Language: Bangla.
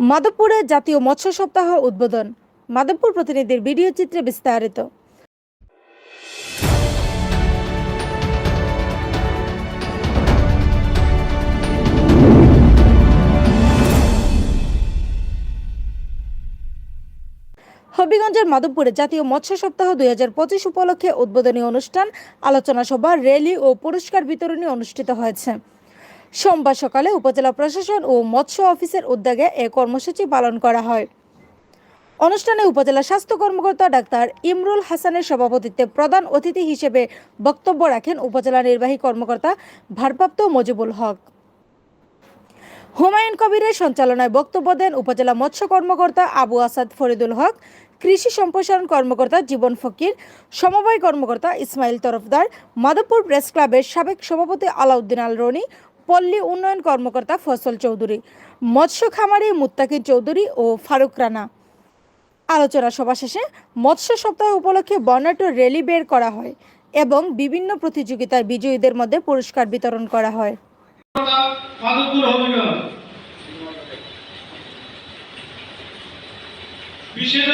মাধবপুরে জাতীয় মৎস্য সপ্তাহ উদ্বোধন। মাধবপুর প্রতিনিধির ভিডিও চিত্রে বিস্তারিত। হবিগঞ্জের মাধবপুরে জাতীয় মৎস্য সপ্তাহ দুই হাজার পঁচিশ উপলক্ষে উদ্বোধনী অনুষ্ঠান, আলোচনা সভা, র্যালি ও পুরস্কার বিতরণী অনুষ্ঠিত হয়েছে। সোমবার সকালে উপজেলা প্রশাসন ও মৎস্য অফিসের উদ্যোগে এ কর্মসূচি পালন করা হয়। অনুষ্ঠানে উপজেলা স্বাস্থ্য কর্মকর্তা ডাক্তার ইমরুল হাসানের সভাপতিত্বে প্রধান অতিথি হিসেবে বক্তব্য রাখেন উপজেলা নির্বাহী কর্মকর্তা ভারপ্রাপ্ত মজিবুল হক। হুমায়ুন কবিরের সঞ্চালনায় বক্তব্য দেন উপজেলা মৎস্য কর্মকর্তা আবু আসাদ ফরিদুল হক, কৃষি সম্প্রসারণ কর্মকর্তা জীবন ফকির, সমবায় কর্মকর্তা ইসমাইল তরফদার, মাধবপুর প্রেস ক্লাবের সাবেক সভাপতি আলাউদ্দিন আল রনি পল্লী উন্নয়ন কর্মকর্তা ফসল চৌধুরী মৎস্য খামারি মুত্তাকিন চৌধুরী ও ফারুক রানা। আলোচনা সভা শেষে মৎস্য সপ্তাহ উপলক্ষে বর্ণাঢ্য র্যালি বের করা হয় এবং বিভিন্ন প্রতিযোগিতায় বিজয়ীদের মধ্যে পুরস্কার বিতরণ করা হয়। বিশেষ